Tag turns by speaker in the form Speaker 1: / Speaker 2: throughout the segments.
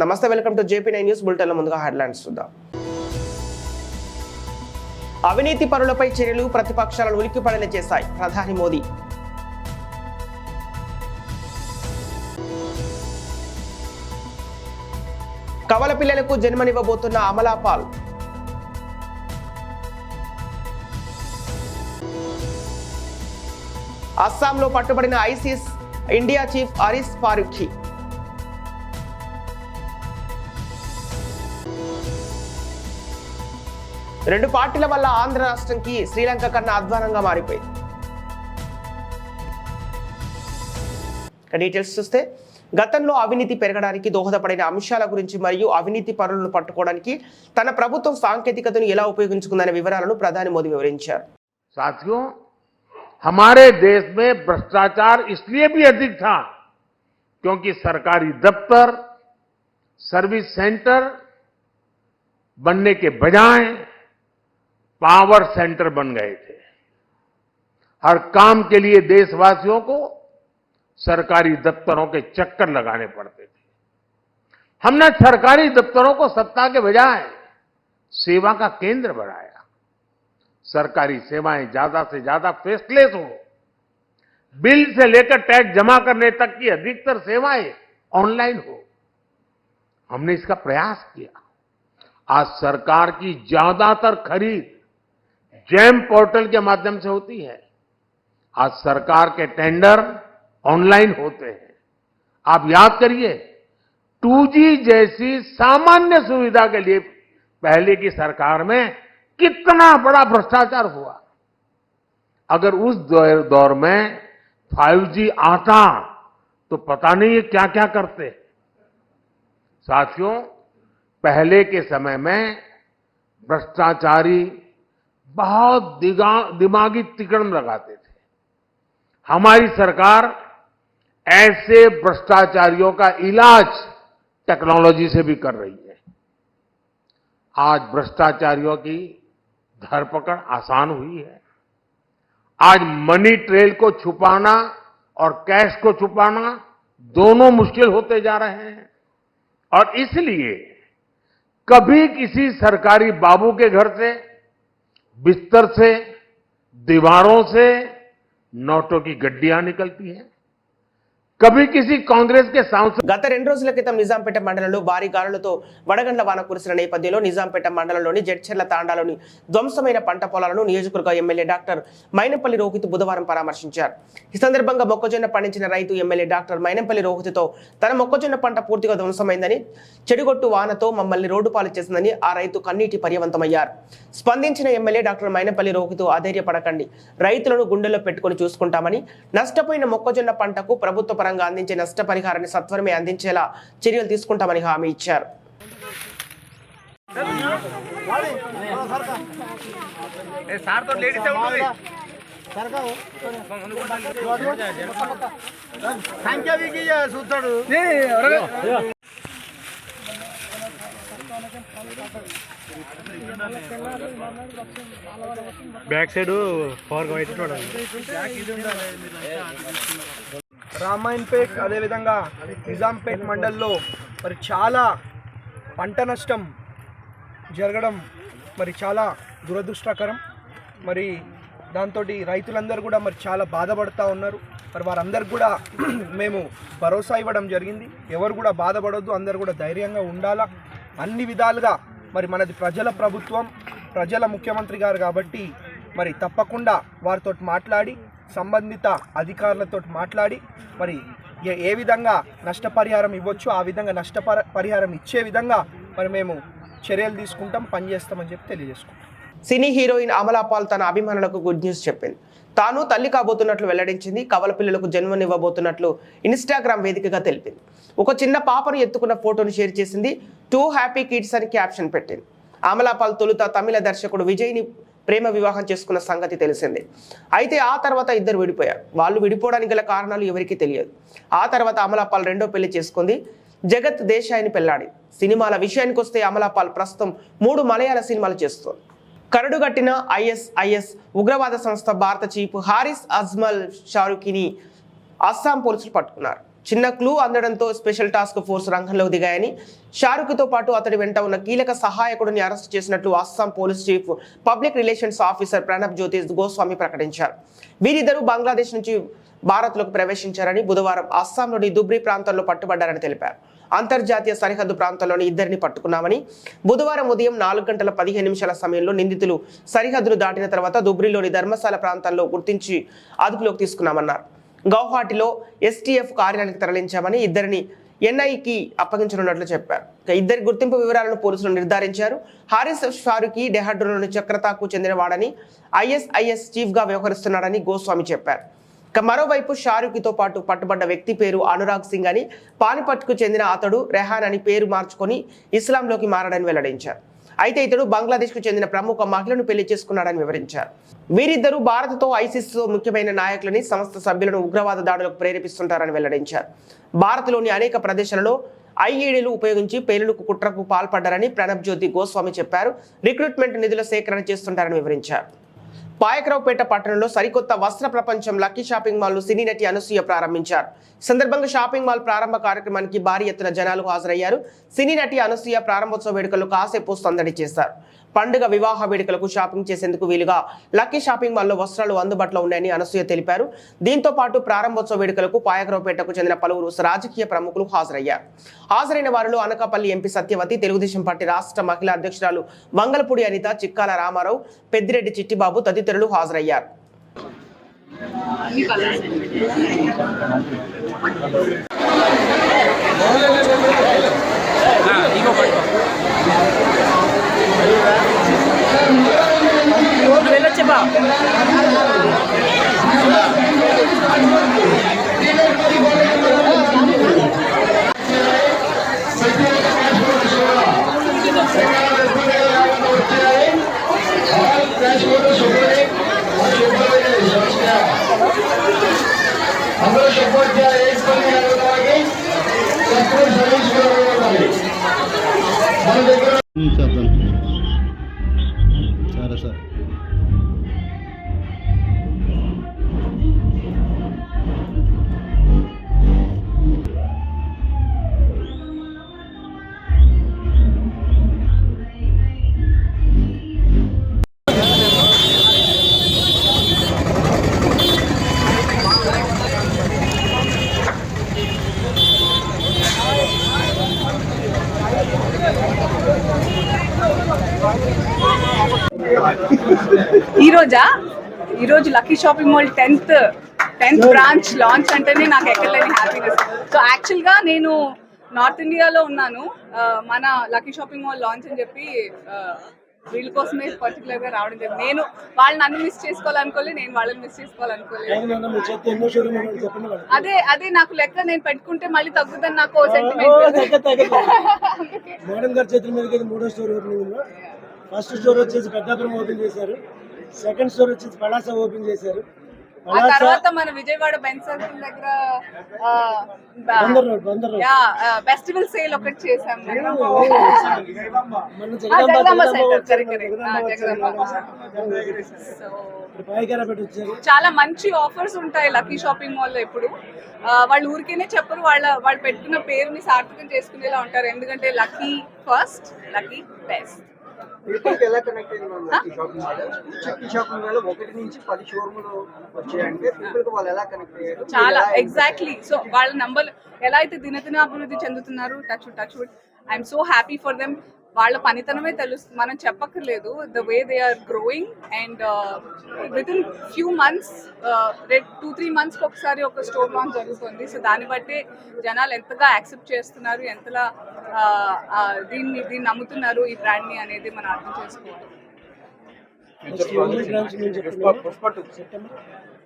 Speaker 1: నమస్తే welcome to JP nine news బులెటిన్ల ముందుగా headlines చూద్దాం. అవినీతి పరులపై చర్యలు ప్రతిపక్షాలను ఉలిక్కిపడేలా చేశాయి ప్రధాని మోదీ. కవల పిల్లలకు జన్మనివ్వబోతున్న అమలాపాల్. అస్సాంలో పట్టుబడిన ISIS India chief Aris Farooqui రెండు పార్టీల వల్ల ఆంధ్ర రాష్ట్రంకి శ్రీలంక కన్నా అధ్వానంగా మారిపోయింది ఇక డీటెయిల్స్ చూస్తే గతంలో అవినీతి పెరగడానికి దోహదపడిన అంశాల గురించి మరియు అవినీతి పరులను పట్టుకోవడానికి తన ప్రభుత్వం సాంకేతికతను ఎలా ఉపయోగించుకుందనే వివరాలను ప్రధాని మోదీ వివరించారు
Speaker 2: साथियों हमारे देश में भ्रष्टाचार इसलिए भी अधिक था क्योंकि सरकारी दफ्तर सर्विस सेंटर बनने के बजाय पावर सेंटर बन गए थे। हर काम के लिए देशवासियों को सरकारी दफ्तरों के चक्कर लगाने पड़ते थे। हमने सरकारी दफ्तरों को सत्ता के बजाय सेवा का केंद्र बनाया। सरकारी सेवाएँ ज़्यादा से ज़्यादा फेसलेस हो। बिल से लेकर टैक्स जमा करने तक की अधिकतर सेवाएँ ऑनलाइन हो। हमने इसका प्रयास किया। आज सरकार की ज़्यादातर खरीद जैम पोर्टल के माध्यम से होती है। आज सरकार के टेंडर ऑनलाइन होते हैं। आप याद करिए 2G जैसी सामान्य सुविधा के लिए पहले की सरकार में कितना बड़ा भ्रष्टाचार हुआ। अगर उस दौर में 5G आता तो पता नहीं ये क्या क्या करते। साथियों, पहले के समय में भ्रष्टाचारी बहुत दिमागी तिकड़म लगाते थे। हमारी सरकार ऐसे भ्रष्टाचारियों का इलाज टेक्नोलॉजी से भी कर रही है। आज भ्रष्टाचारियों की धरपकड़ आसान हुई है। आज मनी ट्रेल को छुपाना और कैश को छुपाना दोनों मुश्किल होते जा रहे हैं। और इसलिए कभी किसी सरकारी बाबू के घर से बिस्तर से दीवारों से नोटों की गड्डियाँ निकलती हैं। కాంగ్రెస్ కే సాంసద్
Speaker 1: గత రెండు రోజుల క్రితం నిజాంపేట మండలంలో భారీ గాలులతో వడగండ్ల వాన కురిసిన నేపథ్యంలో నిజాంపేట మండలంలోని జడ్చెర్ల తాండాలోని ధ్వంసమైన పంట పొలాలను నియోజకవర్గ ఎమ్మెల్యే డాక్టర్ మైనంపల్లి రోహిత్ బుధవారం పరామర్శించారు. ఈ సందర్భంగా మొక్కజొన్న పండించిన రైతు ఎమ్మెల్యే డాక్టర్ మైనంపల్లి రోహిత్తో తన మొక్కజొన్న పంట పూర్తిగా ధ్వంసమైందని చెడుగొట్టు వానతో మమ్మల్ని రోడ్డు పాలు చేసిందని ఆ రైతు కన్నీటి పర్యవంతమయ్యారు. స్పందించిన ఎమ్మెల్యే డాక్టర్ మైనంపల్లి రోహిత్ అధైర్యపడకండి. రైతులను గుండెల్లో పెట్టుకుని చూసుకుంటామని నష్టపోయిన మొక్కజొన్న పంటకు ప్రభుత్వ పరంగా అందించే నష్టపరిహారాన్ని సత్వరమే అందించేలా చర్యలు తీసుకుంటామని హామీ ఇచ్చారు.
Speaker 3: సంఖ్య వికి చూస్తాడు.
Speaker 4: బ్యాక్ సైడ్ పవర్ వైట్ చూడండి
Speaker 3: రామాయణపేట్ అదేవిధంగా నిజాంపేట్ మండల్లో మరి చాలా పంట నష్టం జరగడం మరి చాలా దురదృష్టకరం. మరి దాంతో రైతులందరూ కూడా మరి చాలా బాధపడుతూ ఉన్నారు. మరి వారందరికి కూడా మేము భరోసా ఇవ్వడం జరిగింది. ఎవరు కూడా బాధపడొద్దు అందరు కూడా ధైర్యంగా ఉండాలా? అన్ని విధాలుగా మరి మనది ప్రజల ప్రభుత్వం ప్రజల ముఖ్యమంత్రి గారు కాబట్టి మరి తప్పకుండా వారితో మాట్లాడి సంబంధిత అధికారులతో మాట్లాడి మరి ఏ- ఏ విధంగా నష్టపరిహారం ఇవ్వచ్చో ఆ విధంగా నష్టపర పరిహారం ఇచ్చే విధంగా మరి మేము చర్యలు తీసుకుంటాం పనిచేస్తామని చెప్పి తెలియజేసుకుంటాం.
Speaker 1: సినీ హీరోయిన్ అమలాపాల్ తన అభిమానులకు గుడ్ న్యూస్ చెప్పింది. తాను తల్లి కాబోతున్నట్లు వెల్లడించింది కవల పిల్లలకు జన్మనివ్వబోతున్నట్లు ఇన్స్టాగ్రామ్ వేదికగా తెలిపింది. ఒక చిన్న పాపను ఎత్తుకున్న ఫోటోను షేర్ చేసింది టూ హ్యాపీ కిడ్స్ అని క్యాప్షన్ పెట్టింది. అమలాపాల్ తొలుత తమిళ దర్శకుడు విజయ్ని ప్రేమ వివాహం చేసుకున్న సంగతి తెలిసిందే. అయితే ఆ తర్వాత ఇద్దరు విడిపోయారు. వాళ్ళు విడిపోవడానికి గల కారణాలు ఎవరికీ తెలియదు. ఆ తర్వాత అమలాపాల్ రెండో పెళ్ళి చేసుకుంది. జగత్ దేశాయిని పెళ్ళాడి. సినిమాల విషయానికి వస్తే అమలాపాల్ ప్రస్తుతం మూడు మలయాళ సినిమాలు చేస్తోంది. కరడుగట్టిన ఐఎస్ఐఎస్ ఉగ్రవాద సంస్థ భారత చీఫ్ హారిస్ అజ్మల్ షారుఖిని అస్సాం పోలీసులు పట్టుకున్నారు. చిన్న క్లూ అందడంతో స్పెషల్ టాస్క్ ఫోర్స్ రంగంలో దిగాయని షారుఖ్తో పాటు అతడి వెంట ఉన్న కీలక సహాయకుడిని అరెస్ట్ చేసినట్లు Assam police chief public relations officer Pranab Jyoti Goswami ప్రకటించారు. వీరిద్దరూ బంగ్లాదేశ్ నుంచి భారత్లోకి ప్రవేశించారని బుధవారం అస్సాంలోని దుబ్రి ప్రాంతంలో పట్టుబడ్డారని తెలిపారు. అంతర్జాతీయ సరిహద్దు ప్రాంతంలోని ఇద్దరిని పట్టుకున్నామని బుధవారం ఉదయం నాలుగు గంటల పదిహేను నిమిషాల సమయంలో నిందితులు సరిహద్దులు దాటిన తర్వాత దుబ్రిలోని ధర్మశాల ప్రాంతాల్లో గుర్తించి అదుపులోకి తీసుకున్నామన్నారు. గౌహాటిలో ఎస్టీఎఫ్ కార్యాలయానికి తరలించామని ఇద్దరిని ఎన్ఐకి అప్పగించనున్నట్లు చెప్పారు. ఇద్దరి గుర్తింపు వివరాలను పోలీసులు నిర్ధారించారు. హారిస్ షారుకి డెహ్రాడూన్లోని చక్రతాకు చెందినవాడని ఐఎస్ఐఎస్ చీఫ్గా వ్యవహరిస్తున్నాడని గోస్వామి చెప్పారు. ఇక మరోవైపు షారుఖ్తో పాటు పట్టుబడ్డ వ్యక్తి పేరు అనురాగ్ సింగ్ అని పానిపట్కు చెందిన అతడు రెహాన్ అని పేరు మార్చుకొని ఇస్లాంలోకి మారడని వెల్లడించారు. అయితే ఇతడు బంగ్లాదేశ్కు చెందిన ప్రముఖ మహిళను పెళ్ళి చేసుకున్నాడని వివరించారు. వీరిద్దరూ భారత్తో ఐసిస్తో ముఖ్యమైన నాయకులని సంస్థ సభ్యులను ఉగ్రవాద దాడులకు ప్రేరేపిస్తుంటారని వెల్లడించారు. భారత్లోని అనేక ప్రదేశాలలో ఐఈడీలు ఉపయోగించి పేలులకు కుట్రకు పాల్పడ్డారని ప్రణబ్ జ్యోతి గోస్వామి చెప్పారు. రిక్రూట్మెంట్ నిధుల సేకరణ చేస్తుంటారని వివరించారు. పాయకరావుపేట పట్టణంలో సరికొత్త వస్త్ర ప్రపంచం లక్కీ షాపింగ్ మాల్ను సినీ నటి అనసూయ ప్రారంభించారు. సందర్భంగా షాపింగ్ మాల్ ప్రారంభ కార్యక్రమానికి భారీ ఎత్తున జనాలు హాజరయ్యారు. సినీ నటి అనసూయ ప్రారంభోత్సవ వేడుకలు కాసేపు సందడి చేశారు. పండుగ వివాహ వేడుకలకు షాపింగ్ చేసేందుకు వీలుగా లక్కీ షాపింగ్ మాల్లో వస్త్రాలు అందుబాటులో ఉన్నాయని అనసూయ తెలిపారు. దీంతో పాటు ప్రారంభోత్సవ వేడుకలకు పాయకరావుపేటకు చెందిన పలువురు రాజకీయ ప్రముఖులు హాజరయ్యారు. హాజరైన వారిలో అనకాపల్లి ఎంపీ సత్యవతి తెలుగుదేశం పార్టీ రాష్ట్ర మహిళా అధ్యక్షురాలు మంగళపూడి అనిత చిక్కాల రామారావు పెద్దిరెడ్డి చిట్టిబాబు తదితరులు హాజరయ్యారు.
Speaker 5: అందరూ
Speaker 6: ఈ రోజా? Lucky shopping mall tenth tenth branch launch అంటేనే నాకు ఎక్కడలేని హ్యాపీనెస్ సో యాక్చువల్గా నేను నార్త్ ఇండియాలో ఉన్నాను. Uh, మన లక్కీ షాపింగ్ మాల్ లాంచ్ అని చెప్పి uh, వీళ్ళ కోసమే పర్టికులర్గా రావడం జరిగింది. నేను వాళ్ళని నన్ను మిస్ చేసుకోవాలనుకోలే నేను వాళ్ళని మిస్ చేసుకోవాలనుకోలేదు. అదే అదే నాకు లెక్క నేను పెట్టుకుంటే మళ్ళీ తగ్గుదని నాకు సెంటిమెంట్
Speaker 7: ఫస్ట్ స్టోర్ వచ్చేసి పెద్దాపురం ఓపెన్ చేశారు. సెకండ్ స్టోర్ వచ్చేసి పలాస ఓపెన్ చేశారు.
Speaker 6: ఆ తర్వాత మన విజయవాడ బెంచ్ సర్కిల్ దగ్గర ఫెస్టివల్ సేల్ ఒకటి చేసాం
Speaker 7: జగదాంబ ఇప్పుడు
Speaker 6: చాలా మంచి ఆఫర్స్ ఉంటాయి లక్కీ షాపింగ్ మాల్లో ఎప్పుడు ఆ, వాళ్ళు ఊరికేనే చెప్పరు వాళ్ళ వాళ్ళు పెట్టుకున్న పేరుని సార్థకం చేసుకునేలా ఉంటారు. ఎందుకంటే లక్కీ ఫస్ట్ లక్కీ బెస్ట్.
Speaker 8: పీపుల్కి ఎలా కనెక్ట్ అయింది ma'am lucky shopping mall lucky shopping mall ఒకటి నుంచి పది షోరూములు వచ్చాయంటే పీపుల్కి వాళ్ళు ఎలా కనెక్ట్ అయ్యారు?
Speaker 6: చాలా ఎగ్జాక్ట్లీ సో వాళ్ళ నంబర్ ఎలా అయితే దినదిన అభివృద్ధి చెందుతున్నారు touch touch wood I'm so happy for them వాళ్ళ పనితనమే తెలుస్తుంది మనం చెప్పక్కర్లేదు. The way they are growing and within few months two three మంత్స్కి ఒకసారి ఒక స్టోర్ లాంచ్ జరుగుతుంది. సో దాన్ని బట్టే జనాలు ఎంతగా యాక్సెప్ట్ చేస్తున్నారు ఎంతలా దీన్ని దీన్ని నమ్ముతున్నారు ఈ బ్రాండ్ని అనేది మనం అర్థం చేసుకోవాలి
Speaker 7: సెప్టెంబర్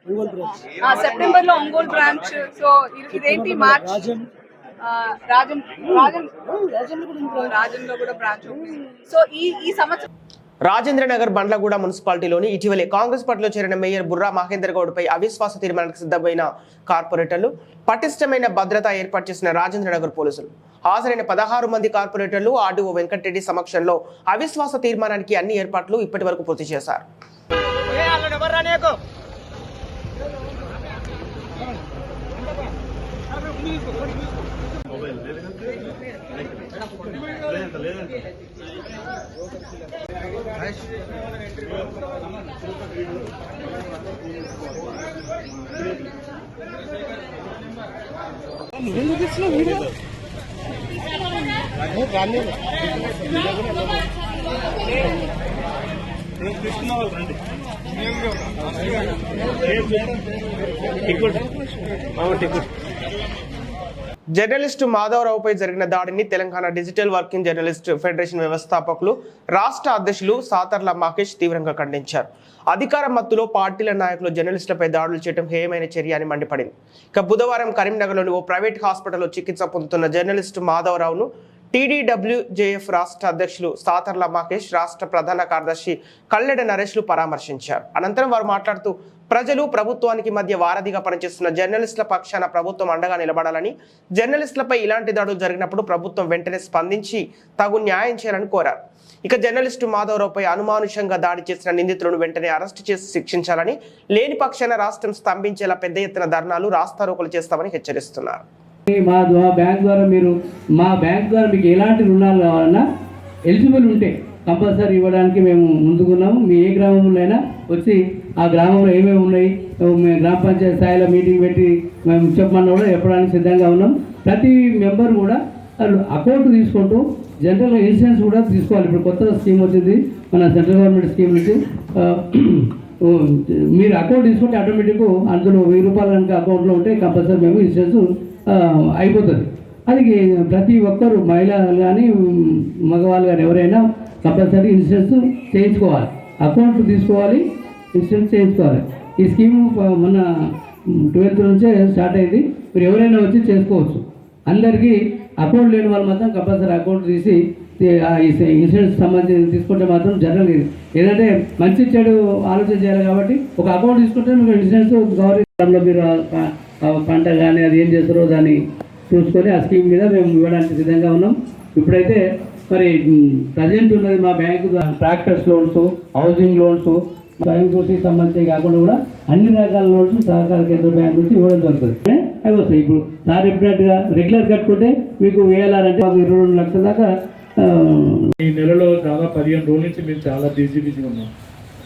Speaker 7: ఒంగోలు బ్రాంచ్
Speaker 6: ఆ, సెప్టెంబర్లో ఒంగోలు బ్రాంచ్ సో ఇది- ఇదేంటి మార్చ్ రాజన్ రాజన్
Speaker 7: రాజంలో కూడా
Speaker 6: బ్రాంచ్ ఉంది. సో ఈ ఈ సంవత్సరం
Speaker 1: రాజేంద్రనగర్ బండ్లగూడ మున్సిపాలిటీలోని ఇటీవలే కాంగ్రెస్ పార్టీలో చేరిన మేయర్ బుర్రా మహేందర్ గౌడ్పై అవిశ్వాస తీర్మానానికి సిద్ధమైన కార్పొరేటర్లు పటిష్టమైన భద్రత ఏర్పాటు చేసిన రాజేంద్రనగర్ పోలీసులు. హాజరైన పదహారు మంది కార్పొరేటర్లు ఆర్డీఓ వెంకటరెడ్డి సమక్షంలో అవిశ్వాస తీర్మానానికి అన్ని ఏర్పాట్లు ఇప్పటి వరకు పూర్తి చేశారు. వేలు లేదంటే లేదంట లేదంట నువ్వు తెచ్చిన వీడియో రేపు తీసుకున్న వాళ్ళు రండి రేపు
Speaker 9: టికెట్ టికెట్
Speaker 1: జర్నలిస్టు మాధవరావుపై జరిగిన దాడిని Telangana digital working journalist federation వ్యవస్థాపకులు రాష్ట్ర అధ్యక్షులు సాతర్ల మహేష్ తీవ్రంగా ఖండించారు. అధికార మత్తులో పార్టీల నాయకులు జర్నలిస్టులపై దాడులు చేయడం హేయమైన చర్య అని మండిపడింది. ఇక బుధవారం కరీంనగర్లోని ఓ ప్రైవేట్ హాస్పిటల్లో చికిత్స పొందుతున్న జర్నలిస్టు మాధవరావును టీడీడబ్ల్యూజేఎఫ్ రాష్ట్ర అధ్యక్షులు సాతర్ల మహేష్ రాష్ట్ర ప్రధాన కార్యదర్శి కల్లెడ నరేష్లు పరామర్శించారు. అనంతరం వారు మాట్లాడుతూ ప్రజలు ప్రభుత్వానికి మధ్య వారధిగా పనిచేస్తున్న జర్నలిస్టుల పక్షాన ప్రభుత్వం అండగా నిలబడాలని జర్నలిస్టులపై ఇలాంటి దాడులు జరిగినప్పుడు ప్రభుత్వం వెంటనే స్పందించి తగు న్యాయం చేయాలని కోరారు. ఇక జర్నలిస్టు మాధవరావుపై అనుమానుషంగా దాడి చేసిన నిందితులను వెంటనే అరెస్టు చేసి శిక్షించాలని లేని పక్షాన రాష్ట్రం స్తంభించేలా పెద్ద ఎత్తున ధర్నాలు రాస్తారోకలు చేస్తామని హెచ్చరిస్తున్నారు.
Speaker 10: మా ద్వారా బ్యాంక్ ద్వారా మీరు మా బ్యాంక్ ద్వారా మీకు ఎలాంటి రుణాలు కావాలన్నా ఎలిజిబుల్ ఉంటే కంపల్సరీ ఇవ్వడానికి మేము ముందుకున్నాము. మీ ఏ గ్రామంలో అయినా వచ్చి ఆ గ్రామంలో ఏమేమి ఉన్నాయి మేము గ్రామ పంచాయతీ స్థాయిలో మీటింగ్ పెట్టి మేము చెప్పమన్నా కూడా చెప్పడానికి సిద్ధంగా ఉన్నాం. ప్రతి మెంబర్ కూడా వాళ్ళు అకౌంట్ తీసుకుంటూ జనరల్ ఇన్సూరెన్స్ కూడా తీసుకోవాలి. ఇప్పుడు కొత్త స్కీమ్ వచ్చింది మన సెంట్రల్ గవర్నమెంట్ స్కీమ్ నుంచి మీరు అకౌంట్ తీసుకుంటే ఆటోమేటిక్ అందులో వెయ్యి రూపాయలు కనుక అకౌంట్లో ఉంటే కంపల్సరీ మేము ఇన్సూరెన్స్ అయిపోతుంది. అది ప్రతి ఒక్కరు మహిళలు కానీ మగవాళ్ళు కానీ ఎవరైనా కంపల్సరీ ఇన్సూరెన్స్ చేయించుకోవాలి. అకౌంట్ తీసుకోవాలి ఇన్సూరెన్స్ చేయించుకోవాలి. ఈ స్కీమ్ మొన్న ట్వెల్త్ నుంచే స్టార్ట్ అయింది. మీరు ఎవరైనా వచ్చి చేసుకోవచ్చు. అందరికీ అకౌంట్ లేని వాళ్ళు మాత్రం కంపల్సరీ అకౌంట్ తీసి ఇన్సూరెన్స్ సంబంధించి తీసుకుంటే మాత్రం జరగలేదు ఏంటంటే మంచి చెడు ఆలోచన చేయాలి కాబట్టి ఒక అకౌంట్ తీసుకుంటే మీకు ఇన్సూరెన్స్ గవర్నమెంట్లో మీరు పంట కానీ అది ఏం చేస్తారో దాన్ని చూసుకొని ఆ స్కీమ్ మీద మేము ఇవ్వడానికి సిద్ధంగా ఉన్నాం. ఇప్పుడైతే మరి ప్రజెంట్ ఉన్నది మా bank tractors loans housing loans స్వయం కృషి సంబంధించి కాకుండా కూడా అన్ని రకాల లోన్స్ సహకార కేంద్ర బ్యాంక్ నుంచి ఇవ్వడం జరుగుతుంది. అవి వస్తాయి. ఇప్పుడు సార్ చెప్పినట్టుగా రెగ్యులర్ కట్టుకుంటే మీకు వేయాలంటే మాకు ఇరవై రెండు లక్షల దాకా
Speaker 11: ఈ నెలలో దాదాపు పదిహేను రోజుల నుంచి మేము చాలా బిజీ బిజీ ఉన్నాం.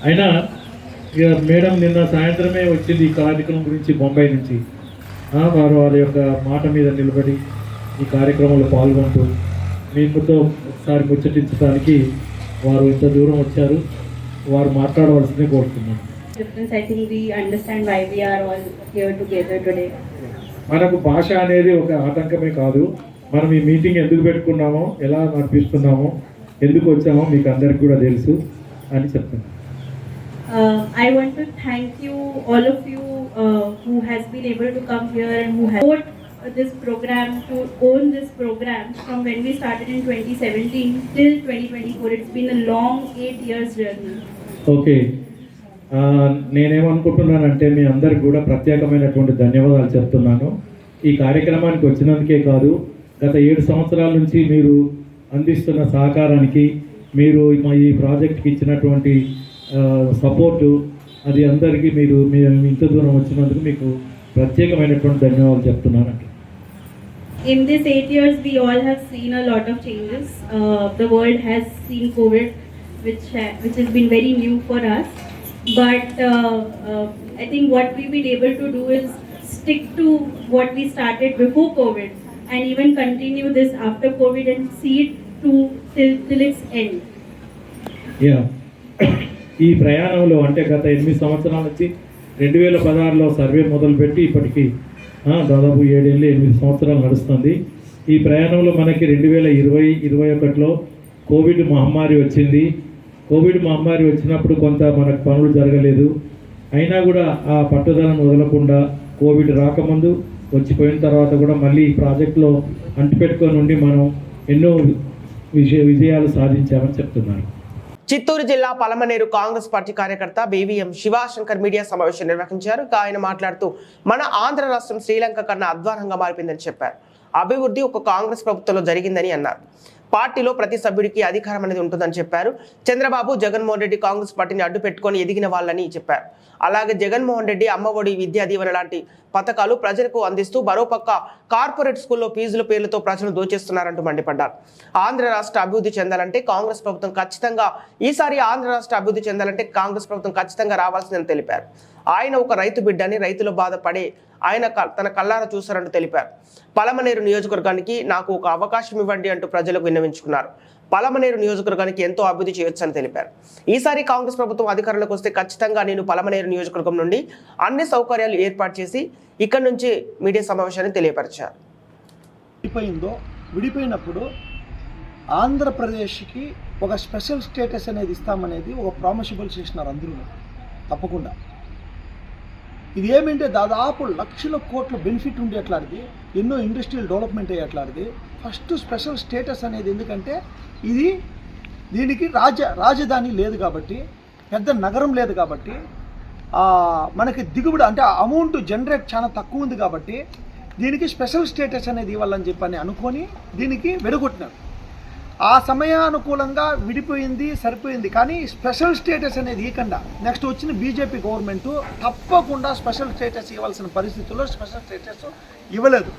Speaker 11: అయినా ఇక మేడం నిన్న సాయంత్రమే వచ్చింది ఈ కార్యక్రమం గురించి బొంబాయి నుంచి. వారు వారి యొక్క మాట మీద నిలబడి ఈ కార్యక్రమంలో పాల్గొంటూ మీతో ఒకసారి ముచ్చటించడానికి వారు ఇంత దూరం వచ్చారు. వారు మాట్లాడవలసిందే కోరుతున్నాను. మనకు భాష అనేది ఒక ఆటంకమే కాదు. మనం ఈ మీటింగ్ ఎందుకు పెట్టుకున్నామో ఎలా నడిపిస్తున్నామో ఎందుకు వచ్చామో మీకు అందరికి కూడా తెలుసు అని చెప్తున్నాను.
Speaker 12: Uh, I want to thank you, all of you uh, who has been able to come here and who has support this program, to own this program from when we started in 2017 till 2024. It's been a long eight years journey.
Speaker 11: Okay. నేనేమనుకుంటున్నానంటే మీ అందరికి కూడా ప్రత్యేకమైనటువంటి ధన్యవాదాలు చెప్తున్నాను ఈ కార్యక్రమానికి వచ్చినందుకే కాదు గత ఏడు సంవత్సరాల నుంచి మీరు అందిస్తున్న సహకారానికి మీరు మా ఈ ప్రాజెక్ట్కి ఇచ్చినటువంటి సపోర్టు అది అందరికీ మీరు మీరు ఇంత దూరం వచ్చినందుకు మీకు ప్రత్యేకమైనటువంటి ధన్యవాదాలు చెప్తున్నాను
Speaker 12: In these eight years, we all have seen a lot of changes. Uh, the world has seen COVID, which ha- which has been very new for us. But uh, uh, I think what we've been able to do is stick to what we started before COVID, and even continue this after COVID and see it to till till its end.
Speaker 11: Yeah ఈ ప్రయాణంలో అంటే గత ఎనిమిది సంవత్సరాల నుంచి రెండు వేల పదహారులో సర్వే మొదలుపెట్టి ఇప్పటికి దాదాపు ఏడేళ్ళు ఎనిమిది సంవత్సరాలు నడుస్తుంది. ఈ ప్రయాణంలో మనకి రెండు వేల ఇరవై ఇరవై ఒకటిలో కోవిడ్ మహమ్మారి వచ్చింది. కోవిడ్ మహమ్మారి వచ్చినప్పుడు కొంత మనకు పనులు జరగలేదు. అయినా కూడా ఆ పట్టుదలను వదలకుండా కోవిడ్ రాకముందు వచ్చిపోయిన తర్వాత కూడా మళ్ళీ ఈ ప్రాజెక్టులో అంటిపెట్టుకొని ఉండి మనం ఎన్నో విజయ విజయాలు సాధించామని చెప్తున్నాను.
Speaker 1: చిత్తూరు జిల్లా పలమనేరు కాంగ్రెస్ పార్టీ కార్యకర్త బీవీఎం శివాశంకర్ మీడియా సమావేశం నిర్వహించారు. ఆయన మాట్లాడుతూ మన ఆంధ్ర రాష్ట్రం శ్రీలంక కన్నా అధ్వానంగా మారిపోయిందని చెప్పారు. అభివృద్ధి ఒక కాంగ్రెస్ ప్రభుత్వంలో జరిగిందని అన్నారు. పార్టీలో ప్రతి సభ్యుడికి అధికారం అనేది ఉంటుందని చెప్పారు. చంద్రబాబు జగన్మోహన్ రెడ్డి కాంగ్రెస్ పార్టీని అడ్డు పెట్టుకొని ఎదిగిన వాళ్ళని చెప్పారు. అలాగే జగన్మోహన్ రెడ్డి అమ్మఒడి విద్యా దీవెన లాంటి పథకాలు ప్రజలకు అందిస్తూ మరోపక్క కార్పొరేట్ స్కూల్లో ఫీజుల పేర్లతో ప్రజలను దోచేస్తున్నారంటూ మండిపడ్డారు. ఆంధ్ర రాష్ట్ర అభివృద్ధి చెందాలంటే కాంగ్రెస్ ప్రభుత్వం ఖచ్చితంగా ఈసారి ఆంధ్ర రాష్ట్ర అభివృద్ధి చెందాలంటే కాంగ్రెస్ ప్రభుత్వం ఖచ్చితంగా రావాల్సిందని తెలిపారు. ఆయన ఒక రైతు బిడ్డని రైతులు బాధపడే ఆయన తన కళ్ళారా చూశారంటూ తెలిపారు. పలమనేరు నియోజకవర్గానికి నాకు ఒక అవకాశం ఇవ్వండి అంటూ ప్రజలకు విన్నవించుకున్నారు. పలమనేరు నియోజకవర్గానికి ఎంతో అభివృద్ధి చేయొచ్చని తెలిపారు. ఈసారి కాంగ్రెస్ ప్రభుత్వం అధికారంలోకి వస్తే ఖచ్చితంగా నేను పలమనేరు నియోజకవర్గం నుండి అన్ని సౌకర్యాలు ఏర్పాటు చేసి ఇక్కడి నుంచి మీడియా సమావేశాన్ని తెలియపరిచారు.
Speaker 3: విడిపోయిందో విడిపోయినప్పుడు ఆంధ్రప్రదేశ్కి ఒక స్పెషల్ స్టేటస్ అనేది ఇస్తామనేది ఒక ప్రామిసిబుల్ చేసినారు అందరూ. తప్పకుండా. ఇది ఏమంటే దాదాపు లక్షల కోట్ల బెనిఫిట్ ఉండేట్లాంటిది ఎన్నో ఇండస్ట్రియల్ డెవలప్మెంట్ అయ్యేట్లాంటిది ఫస్ట్ స్పెషల్ స్టేటస్ అనేది ఎందుకంటే ఇది దీనికి రాజ రాజధాని లేదు కాబట్టి పెద్ద నగరం లేదు కాబట్టి మనకి దిగుబడి అంటే అమౌంట్ జనరేట్ చాలా తక్కువ ఉంది కాబట్టి దీనికి స్పెషల్ స్టేటస్ అనేది ఇవ్వాలని చెప్పని అనుకొని దీనికి వెడగొట్టినారు. ఆ సమయానుకూలంగా విడిపోయింది సరిపోయింది. కానీ స్పెషల్ స్టేటస్ అనేది ఇవ్వకుండా నెక్స్ట్ వచ్చిన బీజేపీ గవర్నమెంట్ తప్పకుండా స్పెషల్ స్టేటస్ ఇవ్వాల్సిన పరిస్థితుల్లో స్పెషల్ స్టేటస్ ఇవ్వలేదు.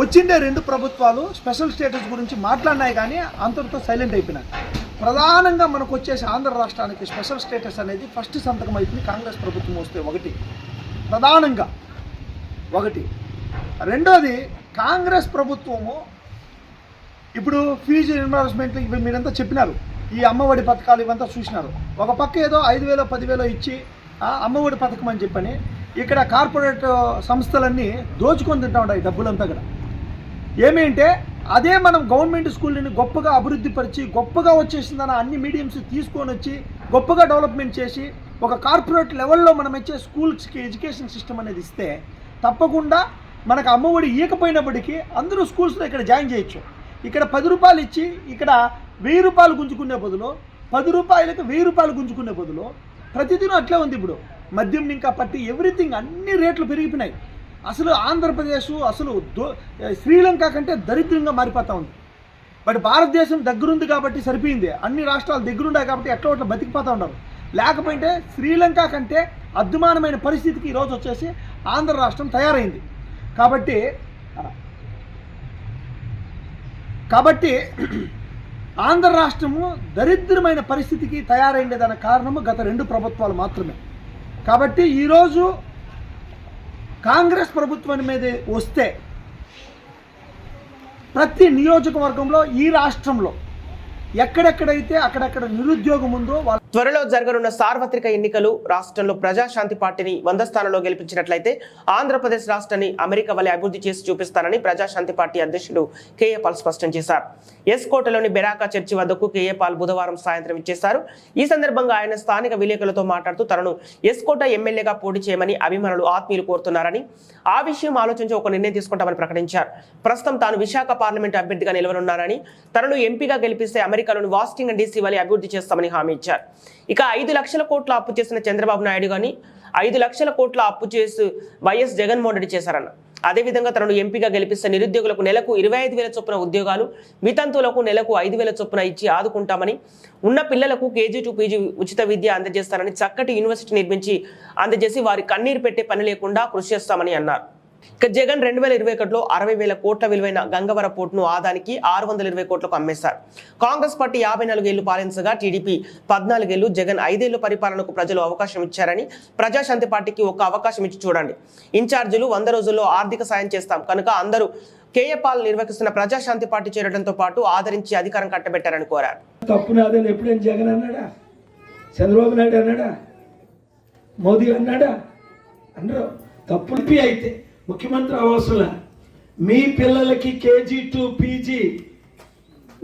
Speaker 3: వచ్చిండే రెండు ప్రభుత్వాలు స్పెషల్ స్టేటస్ గురించి మాట్లాడినాయి కానీ అంతటితో సైలెంట్ అయిపోయినాయి. ప్రధానంగా మనకు వచ్చేసి ఆంధ్ర రాష్ట్రానికి స్పెషల్ స్టేటస్ అనేది ఫస్ట్ సంతకం అవుతుంది కాంగ్రెస్ ప్రభుత్వం వస్తే ఒకటి. ప్రధానంగా ఒకటి. రెండోది కాంగ్రెస్ ప్రభుత్వము ఇప్పుడు ఫీజు రిమర్స్మెంట్ ఇవి మీరంతా చెప్పినారు. ఈ అమ్మఒడి పథకాలు ఇవంతా చూసినారు. ఒక పక్క ఏదో ఐదు వేలో పదివేలో ఇచ్చి ఆ, అమ్మఒడి పథకం అని చెప్పని ఇక్కడ కార్పొరేట్ సంస్థలన్నీ దోచుకొని తింటా ఉంటాయి డబ్బులంతా కూడా. ఏమేంటే అదే మనం గవర్నమెంట్ స్కూల్ని గొప్పగా అభివృద్ధి పరిచి గొప్పగా వచ్చేసిందన్న అన్ని మీడియంస్ తీసుకొని వచ్చి గొప్పగా డెవలప్మెంట్ చేసి ఒక కార్పొరేట్ లెవెల్లో మనం ఇచ్చే స్కూల్స్కి ఎడ్యుకేషన్ సిస్టమ్ అనేది ఇస్తే తప్పకుండా మనకు అమ్మఒడి ఇవ్వకపోయినప్పటికీ అందరూ స్కూల్స్లో ఇక్కడ జాయిన్ చేయొచ్చు. ఇక్కడ పది రూపాయలు ఇచ్చి ఇక్కడ వెయ్యి రూపాయలు గుంజుకునే బదులు పది రూపాయలకు వెయ్యి రూపాయలు గుంజుకునే బదులు ప్రతిదినం అట్లే ఉంది ఇప్పుడు. మద్యం ఇంకా పట్టి ఎవ్రీథింగ్ అన్ని రేట్లు పెరిగిపోయినాయి. అసలు ఆంధ్రప్రదేశ్ అసలు దో శ్రీలంక కంటే దరిద్రంగా మారిపోతా ఉంది. బట్ భారతదేశం దగ్గరుంది కాబట్టి సరిపోయింది. అన్ని రాష్ట్రాలు దగ్గరుండాయి కాబట్టి ఎట్లా అట్లా బతికిపోతూ ఉన్నారు. లేకపోతే శ్రీలంక కంటే అద్దుమానమైన పరిస్థితికి ఈరోజు వచ్చేసి ఆంధ్ర రాష్ట్రం తయారైంది. కాబట్టి కాబట్టి ఆంధ్ర రాష్ట్రము దరిద్రమైన పరిస్థితికి తయారైంది దాని కారణము గత రెండు ప్రభుత్వాలు మాత్రమే. కాబట్టి ఈరోజు కాంగ్రెస్ ప్రభుత్వం మీద వస్తే ప్రతి నియోజకవర్గంలో ఈ రాష్ట్రంలో ఎక్కడెక్కడైతే అక్కడక్కడ నిరుద్యోగం ఉందో వాళ్ళ
Speaker 1: త్వరలో జరగనున్న సార్వత్రిక ఎన్నికలు రాష్ట్రంలో ప్రజాశాంతి పార్టీని వంద స్థానంలో గెలిపించినట్లయితే ఆంధ్రప్రదేశ్ రాష్ట్రాన్ని అమెరికా వలె అభివృద్ధి చేసి చూపిస్తానని ప్రజాశాంతి పార్టీ అధ్యక్షుడు కేఏ పాల్ స్పష్టం చేశారు. ఎస్ కోటలోని బెరాకా చర్చి వద్దకు కేఏ పాల్ బుధవారం సాయంత్రం ఇచ్చేశారు. ఈ సందర్భంగా ఆయన స్థానిక విలేకరులతో మాట్లాడుతూ తనను ఎస్ కోట ఎమ్మెల్యేగా పోటీ చేయమని అభిమానులు ఆత్మీయులు కోరుతున్నారని ఆ విషయం ఆలోచించి ఒక నిర్ణయం తీసుకుంటామని ప్రకటించారు. ప్రస్తుతం తాను విశాఖ పార్లమెంటు అభ్యర్థిగా నిలవనున్నారని తనను ఎంపీగా గెలిపిస్తే అమెరికాలోని వాషింగ్టన్ డీసీ వలె అభివృద్ధి చేస్తామని హామీ ఇచ్చారు. ఇక ఐదు లక్షల కోట్ల అప్పు చేసిన చంద్రబాబు నాయుడు కానీ ఐదు లక్షల కోట్ల అప్పు చేసి వైఎస్ జగన్మోహన్ రెడ్డి చేశారన్న. అదేవిధంగా తనను ఎంపీగా గెలిపిస్తే నిరుద్యోగులకు నెలకు ఇరవై ఐదు వేల చొప్పున ఉద్యోగాలు వితంతువులకు నెలకు ఐదు వేల చొప్పున ఇచ్చి ఆదుకుంటామని ఉన్న పిల్లలకు కేజీ టు పీజీ ఉచిత విద్య అందజేస్తారని చక్కటి యూనివర్సిటీ నిర్మించి అందజేసి వారి కన్నీరు పెట్టే పని లేకుండా కృషి చేస్తామని అన్నారు. ఇక జగన్ రెండు వేల ఇరవై ఒకటిలో అరవై వేల కోట్ల విలువైన గంగవర పోర్టును ఆదానికి ఆరు వందల ఇరవై కోట్లకు అమ్మేశారు కాంగ్రెస్ పార్టీ యాభై నాలుగేళ్ళు పాలించగా టీడీపీ పద్నాలుగేళ్ళు జగన్ ఐదేళ్ళు పరిపాలనకు ప్రజలు అవకాశం ఇచ్చారని ప్రజాశాంతి పార్టీకి ఒక అవకాశం ఇచ్చి చూడండి. ఇన్ఛార్జీలు వంద రోజుల్లో ఆర్థిక సాయం చేస్తాం. కనుక అందరూ కేఏ పాల్ నిర్వహిస్తున్న ప్రజాశాంతి పార్టీ చేరడంతో పాటు ఆదరించి అధికారం కట్టబెట్టారని కోరారు.
Speaker 7: తప్పు నాదని ఎప్పుడైనా జగన్ అన్నాడా? చంద్రబాబు నాయుడు అన్నాడా? మోదీ అన్నాడా? అన్నారు అయితే ముఖ్యమంత్రి ఆవాసుల మీ పిల్లలకి కేజీ టు పీజీ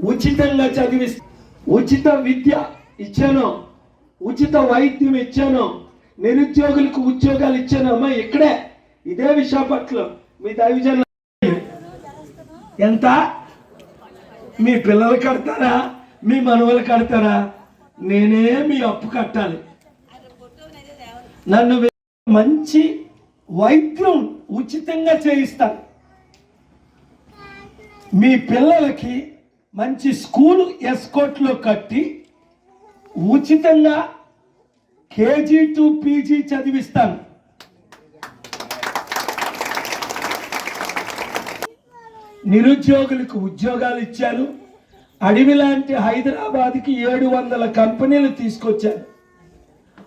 Speaker 7: ఉచితంగా చదివి ఉచిత విద్య ఇచ్చాను. ఉచిత వైద్యం ఇచ్చాను. నిరుద్యోగులకు ఉద్యోగాలు ఇచ్చాను. అమ్మా ఇక్కడే ఇదే విశాఖపట్నం. మీ దైవజన ఎంత? మీ పిల్లలు కడతారా? మీ మనవలు కడతారా? నేనే మీ అప్పు కట్టాలి. నన్ను మంచి వైద్యం ఉచితంగా చేయిస్తాను మీ పిల్లలకి మంచి స్కూల్ ఎస్కోట్లో కట్టి ఉచితంగా కేజీ టు పీజీ చదివిస్తాను. నిరుద్యోగులకు ఉద్యోగాలు ఇచ్చాను. అడవి లాంటి హైదరాబాద్కి ఏడు వందల కంపెనీలు తీసుకొచ్చాను.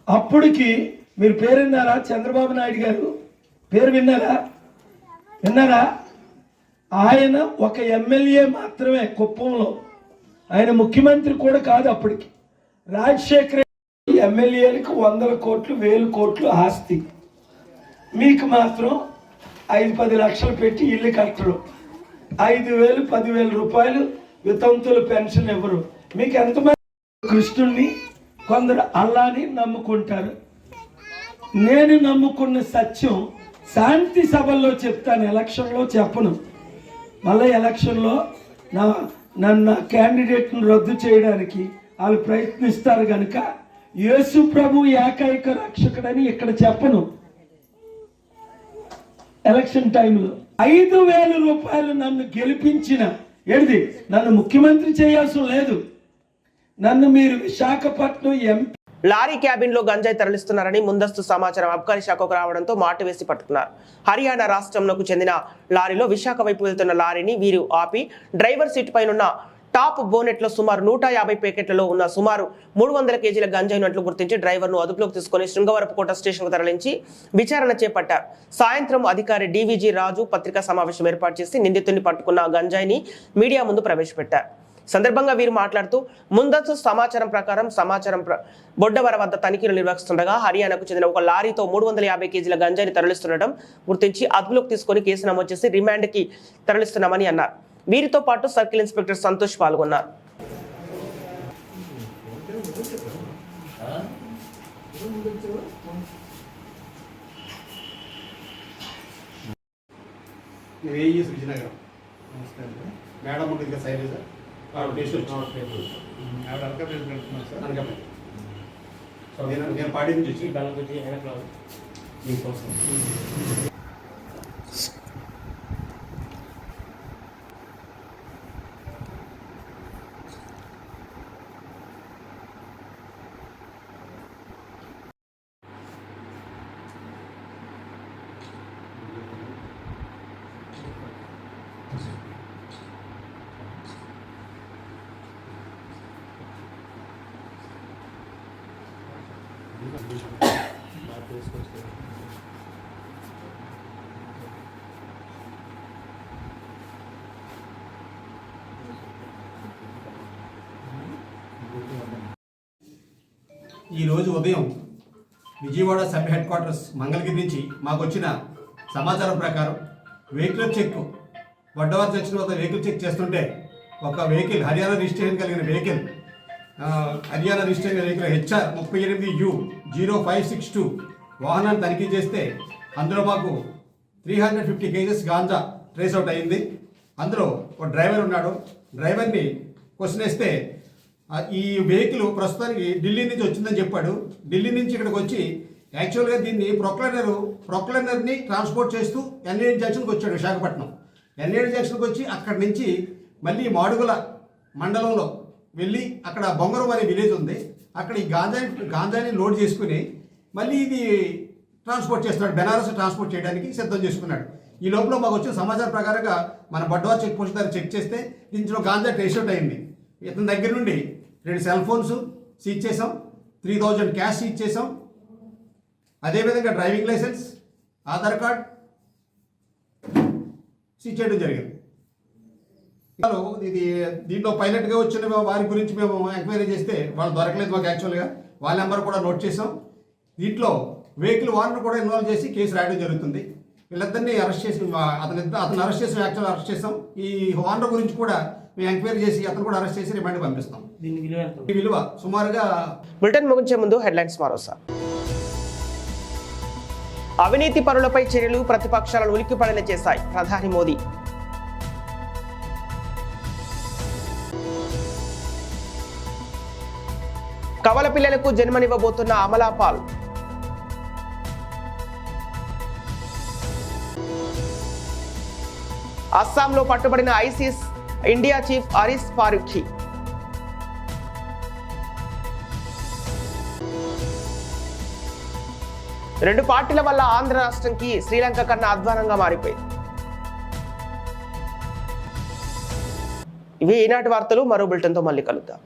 Speaker 7: అప్పటికి మీరు పేరున్నారా చంద్రబాబు నాయుడు గారు? పేరు విన్నారా? విన్నారా? ఆయన ఒక ఎమ్మెల్యే మాత్రమే కుప్పంలో. ఆయన ముఖ్యమంత్రి కూడా కాదు అప్పటికి. రాజశేఖర ఎమ్మెల్యేలకు వందల కోట్లు వేలు కోట్లు ఆస్తి. మీకు మాత్రం ఐదు పది లక్షలు పెట్టి ఇల్లు కట్టరు. ఐదు వేలు పదివేల రూపాయలు వితంతుల పెన్షన్ ఇవ్వరు. మీకు ఎంతమంది కృష్ణుణ్ణి కొందరు అల్లాని నమ్ముకుంటారు. నేను నమ్ముకున్న సత్యం శాంతి సభల్లో చెప్తాను ఎలక్షన్లో చెప్పను. మళ్ళీ ఎలక్షన్లో నా నన్ను క్యాండిడేట్ను రద్దు చేయడానికి వాళ్ళు ప్రయత్నిస్తారు కనుక యేసు ప్రభు ఏకైక రక్షకుడని ఇక్కడ చెప్పను. ఎలక్షన్ టైంలో ఐదు వేల రూపాయలు నన్ను గెలిపించిన ఏడిది? నన్ను ముఖ్యమంత్రి చేయాల్సిన లేదు. నన్ను మీరు విశాఖపట్నం ఎంపీ
Speaker 1: లారీ క్యాబిన్లో గంజాయి తరలిస్తున్నారని ముందస్తు సమాచారం అబ్కారీ శాఖకు రావడంతో మాట వేసి పట్టుకున్నారు. హర్యానా రాష్ట్రంలోకి చెందిన లారీలో విశాఖ వైపు వెళ్తున్న లారీని వీరు ఆపి డ్రైవర్ సీట్ పైనున్న టాప్ బోనెట్లో సుమారు నూట యాభై ప్యాకెట్లలో ఉన్న సుమారు మూడు వందల కేజీల గంజాయినట్లు గుర్తించి డ్రైవర్ను అదుపులోకి తీసుకుని శృంగవరపుకోట స్టేషన్కు తరలించి విచారణ చేపట్టారు. సాయంత్రం అధికారి డీవీజీ రాజు పత్రికా సమావేశం ఏర్పాటు చేసి నిందితుడిని పట్టుకున్న గంజాయిని మీడియా ముందు ప్రవేశపెట్టారు. సందర్భంగా వీరు మాట్లాడుతూ ముందస్తు సమాచారం ప్రకారం సమాచారం ప్ర- బొడ్డవర వద్ద తనిఖీలు నిర్వహిస్తుండగా హర్యానాకు చెందిన ఒక లారీతో మూడు వందల యాభై కేజీల గంజాయిని తరలిస్తుండటం గుర్తించి అదుపులోకి తీసుకొని కేసు నమోదు చేసి రిమాండ్కి తరలిస్తున్నామని అన్నారు. వీరితో పాటు సర్కిల్ ఇన్స్పెక్టర్ సంతోష్ పాల్గొన్నారు.
Speaker 4: ఏఈఎస్ విజయనగరం. మేడం ఉంటుంది సైలేజా? శైలజ ఆవిడ అనకాపల్లి వెళ్తున్నారు సార్ అనకాపల్లి నేను నేను పాడి నుంచి వచ్చి మీకోసం ఈరోజు ఉదయం Vijayawada sub headquarters Mangalagiri నుంచి మాకు వచ్చిన సమాచారం ప్రకారం వెహికల్ చెక్ వడ్డవారి జంక్షన్ వద్ద వెహికల్ చెక్ చేస్తుంటే ఒక వెహికల్ హర్యానా రిజిస్ట్రేషన్ కలిగిన vehicle Haryana registration vehicle HR ముప్పై ఎనిమిది U zero five six two వాహనాన్ని తనిఖీ చేస్తే అందులో మాకు three hundred fifty kgs ganja trace out అయింది. అందులో ఒక డ్రైవర్ ఉన్నాడు. డ్రైవర్ని క్వశ్చన్ వేస్తే ఈ వెహికల్ ప్రస్తుతానికి ఢిల్లీ నుంచి వచ్చిందని చెప్పాడు. ఢిల్లీ నుంచి ఇక్కడికి వచ్చి యాక్చువల్గా దీన్ని ప్రొక్లైనర్ ప్రొక్లైనర్ని ట్రాన్స్పోర్ట్ చేస్తూ ఎన్ఏడి జంక్షన్కి వచ్చాడు విశాఖపట్నం. ఎన్ఏడి జంక్షన్కి వచ్చి అక్కడి నుంచి మళ్ళీ మాడుగుల మండలంలో వెళ్ళి అక్కడ బొంగరం అనే విలేజ్ ఉంది. అక్కడ ఈ గాంజాని గాంజాని లోడ్ చేసుకుని మళ్ళీ ఇది ట్రాన్స్పోర్ట్ చేస్తున్నాడు. బెనారస్ ట్రాన్స్పోర్ట్ చేయడానికి సిద్ధం చేసుకున్నాడు. ఈ లోపల మాకు వచ్చిన సమాచారం ప్రకారంగా మన బడ్వా చెక్ పోస్ట్ దగ్గర చెక్ చేస్తే దీంట్లో గాంజా ట్రేస్ అయింది. ఇతని దగ్గర నుండి రెండు సెల్ ఫోన్స్ సీజ్ చేసాం త్రీ థౌజండ్ క్యాష్ సీజ్ చేసాం అదేవిధంగా driving licence Aadhaar card seize చేయడం జరిగింది. హలో ఇది దీంట్లో పైలట్గా వచ్చిన వారి గురించి మేము ఎంక్వైరీ చేస్తే వాళ్ళు దొరకలేదు మాకు యాక్చువల్గా వాళ్ళ నెంబర్ కూడా నోట్ చేసాం దీంట్లో వెహికల్ వారిని కూడా ఇన్వాల్వ్ చేసి కేసు రాయడం జరుగుతుంది. వీళ్ళిద్దరిని అరెస్ట్ చేసి అతని అతను అరెస్ట్ చేసి యాక్చువల్ అరెస్ట్ చేసాం ఈ ఓనర్ గురించి కూడా మేము ఎంక్వైరీ చేసి అతను కూడా అరెస్ట్ చేసి రిమాండ్ పంపిస్తాం. ఈ విలువ సుమారుగా
Speaker 1: బులెటిన్ ముగించే ముందు హెడ్లైన్స్ మరోసారి. అవినీతి పరులపై చర్యలు ప్రతిపక్షాలను ఉలిక్కిపడేలా చేశాయి ప్రధాని మోదీ. కవల పిల్లలకు జన్మనివ్వబోతున్న అమలాపాల్ అస్సాంలో పట్టుబడిన ISIS India chief Haris Farooqui. రెండు పార్టీల వల్ల ఆంధ్ర రాష్ట్రంకి శ్రీలంక కన్నా అధ్వానంగా మారిపోయింది. ఇవి ఈనాటి వార్తలు మరో బులెటిన్తో మళ్ళీ కలుద్దాం.